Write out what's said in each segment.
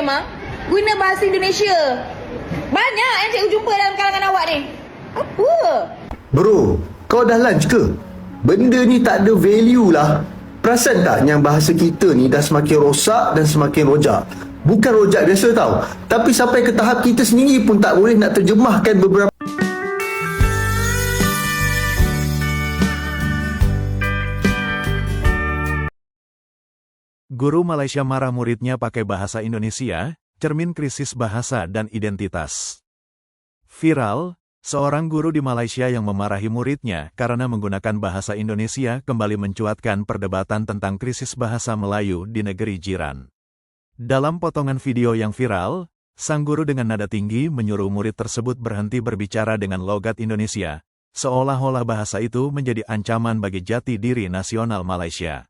memang guna bahasa Indonesia. Banyak yang cikgu jumpa dalam kalangan awak ni. Apa? Bro, kau dah lunch ke? Benda ni tak ada value lah. Perasan tak yang bahasa kita ni dah semakin rosak dan semakin rojak? Bukan rojak biasa tau. Tapi sampai ke tahap kita sendiri pun tak boleh nak terjemahkan beberapa Guru Malaysia marah muridnya pakai bahasa Indonesia, cermin krisis bahasa dan identitas. Viral, seorang guru di Malaysia yang memarahi muridnya karena menggunakan bahasa Indonesia kembali mencuatkan perdebatan tentang krisis bahasa Melayu di negeri jiran. Dalam potongan video yang viral, sang guru dengan nada tinggi menyuruh murid tersebut berhenti berbicara dengan logat Indonesia, seolah-olah bahasa itu menjadi ancaman bagi jati diri nasional Malaysia.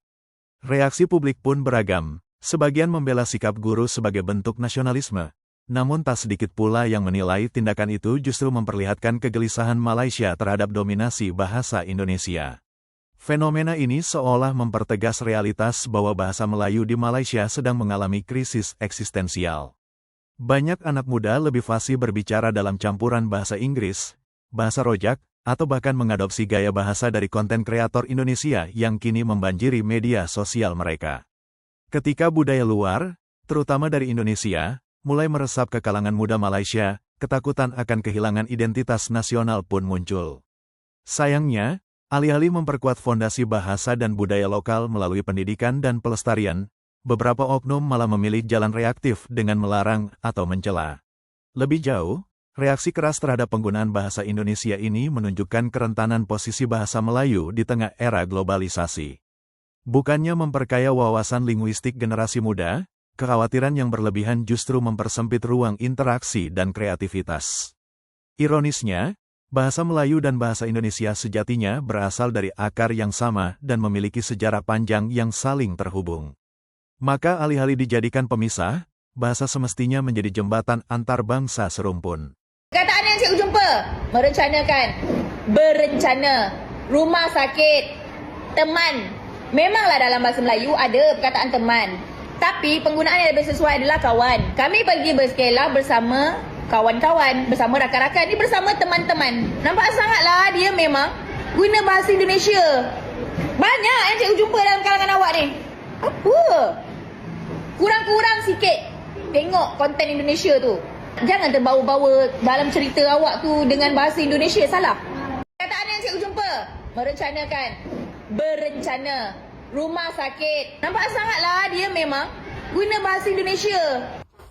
Reaksi publik pun beragam, sebagian membela sikap guru sebagai bentuk nasionalisme, namun tak sedikit pula yang menilai tindakan itu justru memperlihatkan kegelisahan Malaysia terhadap dominasi bahasa Indonesia. Fenomena ini seolah mempertegas realitas bahwa bahasa Melayu di Malaysia sedang mengalami krisis eksistensial. Banyak anak muda lebih fasih berbicara dalam campuran bahasa Inggris, bahasa rojak, atau bahkan mengadopsi gaya bahasa dari konten kreator Indonesia yang kini membanjiri media sosial mereka. Ketika budaya luar, terutama dari Indonesia, mulai meresap ke kalangan muda Malaysia, ketakutan akan kehilangan identitas nasional pun muncul. Sayangnya, alih-alih memperkuat fondasi bahasa dan budaya lokal melalui pendidikan dan pelestarian, beberapa oknum malah memilih jalan reaktif dengan melarang atau mencela. Lebih jauh, Reaksi keras terhadap penggunaan bahasa Indonesia ini menunjukkan kerentanan posisi bahasa Melayu di tengah era globalisasi. Bukannya memperkaya wawasan linguistik generasi muda, kekhawatiran yang berlebihan justru mempersempit ruang interaksi dan kreativitas. Ironisnya, bahasa Melayu dan bahasa Indonesia sejatinya berasal dari akar yang sama dan memiliki sejarah panjang yang saling terhubung. Maka alih-alih dijadikan pemisah, bahasa semestinya menjadi jembatan antar bangsa serumpun. Perkataan yang cikgu jumpa. Merencanakan. Berencana. Rumah sakit. Teman. Memanglah dalam bahasa Melayu ada perkataan teman. Tapi penggunaan yang lebih sesuai adalah kawan. Kami pergi berskela bersama kawan-kawan. Bersama rakan-rakan. Ini bersama teman-teman. Nampak sangatlah dia memang guna bahasa Indonesia. Banyak yang cikgu jumpa dalam kalangan awak ni. Apa? Kurang-kurang sikit. Tengok konten Indonesia tu. Jangan terbawa-bawa dalam cerita awak tu dengan bahasa Indonesia. Salah. Kataan yang cikgu jumpa. Merencanakan. Berencana. Rumah sakit. Nampak sangatlah dia memang guna bahasa Indonesia.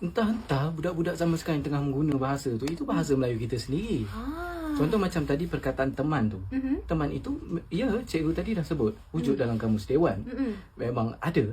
Entah-entah budak-budak zaman sekarang yang tengah mengguna bahasa tu Itu bahasa Melayu kita sendiri Ah. Contoh macam tadi perkataan teman tu Mhm. Teman itu, ya cikgu tadi dah sebut Wujud dalam kamus Dewan Mm-mm. Memang ada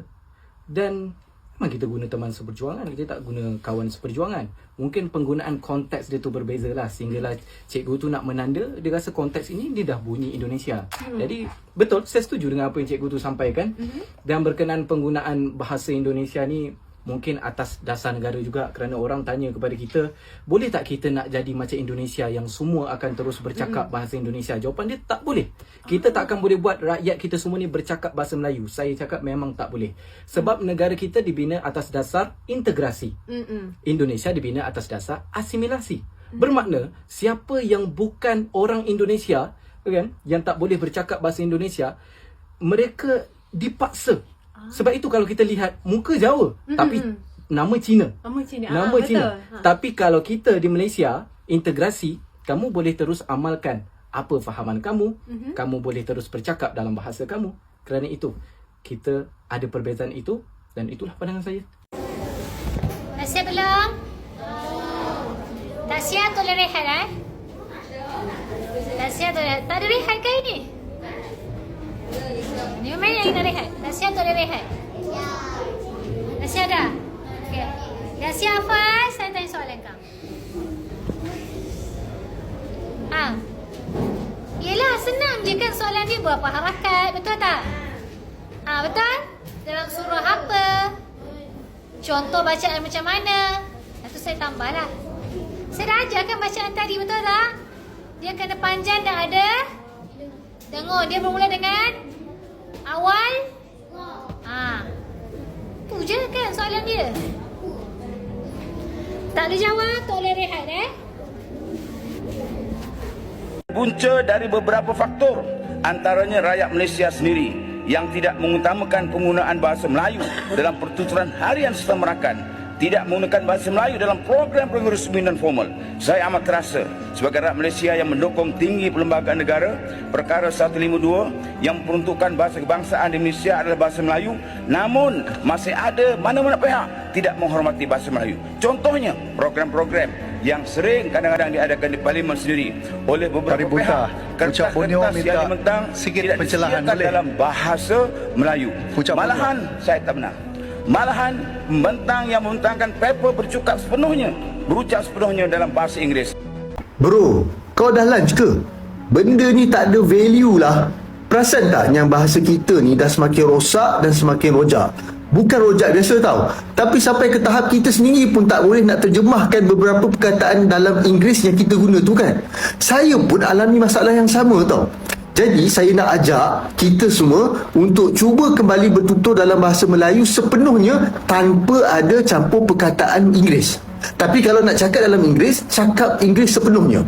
Dan memang kita guna teman seperjuangan Kita tak guna kawan seperjuangan. Mungkin penggunaan konteks dia tu berbeza lah Sehinggalah cikgu tu nak menanda Dia rasa konteks ini dia dah bunyi Indonesia. Jadi betul saya setuju dengan apa yang cikgu tu sampaikan. Dan berkenaan penggunaan bahasa Indonesia ni Mungkin atas dasar negara juga kerana orang tanya kepada kita Boleh tak kita nak jadi macam Indonesia yang semua akan terus bercakap bahasa Indonesia? Jawapan dia tak boleh. Kita tak akan boleh buat rakyat kita semua ni bercakap bahasa Melayu. Saya cakap memang tak boleh. Sebab negara kita dibina atas dasar integrasi. Mm-mm. Indonesia dibina atas dasar asimilasi. Bermakna siapa yang bukan orang Indonesia kan yang tak boleh bercakap bahasa Indonesia mereka dipaksa. Sebab itu kalau kita lihat muka Jawa tapi nama Cina. Nama Cina. Ah, Nama betul. Cina. Ha. Tapi kalau kita di Malaysia integrasi kamu boleh terus amalkan apa fahaman kamu, Mhm. kamu boleh terus bercakap dalam bahasa kamu. Kerana itu kita ada perbezaan itu dan itulah pandangan saya. Dah siap belum? Tak siap boleh rehat eh? Tak siap boleh rehat. Tak ada rehat ke ini? Ni yang nak rehat? Dah siap boleh rehat? Dah siap dah? Okay. Dah siap Faz? Saya tanya soalan kau. Ha. Yelah senang je kan soalan dia berapa harakat, betul tak? Ha, betul? Dalam surah apa? Contoh bacaan macam mana? Lepas saya tambahlah. Saya dah ajarkan bacaan tadi, betul tak? Dia kena panjang dan ada Tengok, dia bermula dengan Awal? Ha. Tu je kan soalan dia. Tak boleh jawab, tak boleh rehat eh. punca dari beberapa faktor antaranya rakyat Malaysia sendiri yang tidak mengutamakan penggunaan bahasa Melayu dalam pertuturan harian serta merakan tidak menggunakan bahasa Melayu dalam program-program resmi dan formal. Saya amat terasa sebagai rakyat Malaysia yang mendukung tinggi perlembagaan negara perkara 152 yang peruntukan bahasa kebangsaan di Malaysia adalah bahasa Melayu namun masih ada mana-mana pihak tidak menghormati bahasa Melayu. Contohnya program-program yang sering kadang-kadang diadakan di parlimen sendiri oleh beberapa Buta, pihak kertas-kertas yang dimentang sikit tidak boleh? dalam bahasa Melayu. Borneo. Malahan saya tak benar. Malahan membentang yang membentangkan paper bercakap sepenuhnya berucap sepenuhnya dalam bahasa Inggeris. Bro, kau dah lunch ke? Benda ni tak ada value lah. Perasan tak yang bahasa kita ni dah semakin rosak dan semakin rojak? Bukan rojak biasa tau. Tapi sampai ke tahap kita sendiri pun tak boleh nak terjemahkan beberapa perkataan dalam Inggeris yang kita guna tu kan. Saya pun alami masalah yang sama tau. Jadi saya nak ajak kita semua untuk cuba kembali bertutur dalam bahasa Melayu sepenuhnya tanpa ada campur perkataan Inggeris. Tapi kalau nak cakap dalam Inggeris, cakap Inggeris sepenuhnya.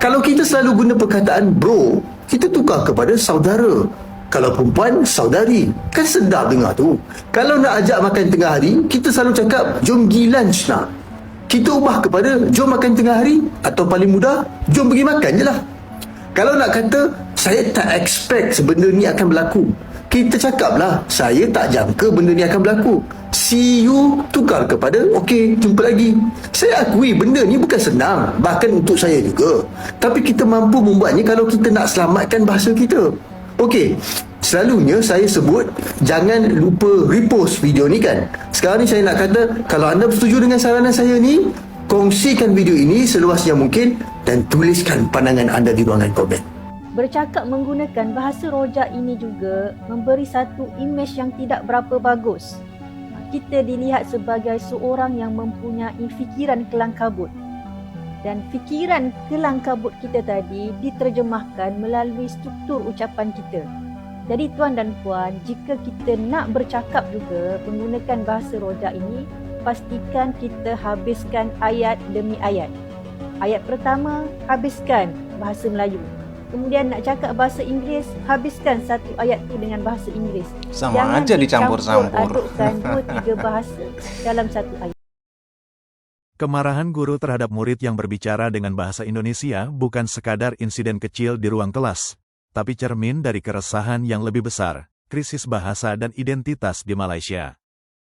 Kalau kita selalu guna perkataan bro, kita tukar kepada saudara. Kalau perempuan, saudari. Kan sedap dengar tu. Kalau nak ajak makan tengah hari, kita selalu cakap jom pergi lunch nak. Kita ubah kepada jom makan tengah hari atau paling mudah, jom pergi makan je lah. Kalau nak kata saya tak expect sebenda ni akan berlaku. Kita cakap lah saya tak jangka benda ni akan berlaku. See you tukar kepada okey jumpa lagi. Saya akui benda ni bukan senang bahkan untuk saya juga. Tapi kita mampu membuatnya kalau kita nak selamatkan bahasa kita. Okey. Selalunya saya sebut jangan lupa repost video ni kan. Sekarang ni saya nak kata kalau anda bersetuju dengan saranan saya ni kongsikan video ini seluas yang mungkin dan tuliskan pandangan anda di ruangan komen. Bercakap menggunakan bahasa rojak ini juga memberi satu imej yang tidak berapa bagus. Kita dilihat sebagai seorang yang mempunyai fikiran kelang kabut. Dan fikiran kelang kabut kita tadi diterjemahkan melalui struktur ucapan kita. Jadi tuan dan puan, jika kita nak bercakap juga menggunakan bahasa rojak ini, pastikan kita habiskan ayat demi ayat. Ayat pertama, habiskan bahasa Melayu. Kemudian nak cakap bahasa Inggeris, habiskan satu ayat tu dengan bahasa Inggeris. Sama aja dicampur-campur. adukkan dua tiga bahasa dalam satu ayat. Kemarahan guru terhadap murid yang berbicara dengan bahasa Indonesia bukan sekadar insiden kecil di ruang kelas, tapi cermin dari keresahan yang lebih besar, krisis bahasa dan identitas di Malaysia.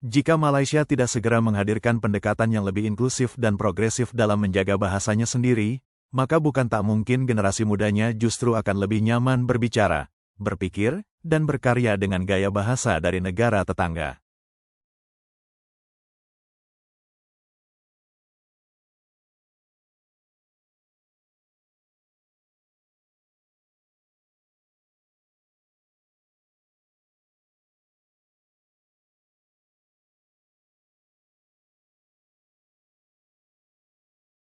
Jika Malaysia tidak segera menghadirkan pendekatan yang lebih inklusif dan progresif dalam menjaga bahasanya sendiri, maka bukan tak mungkin generasi mudanya justru akan lebih nyaman berbicara, berpikir, dan berkarya dengan gaya bahasa dari negara tetangga.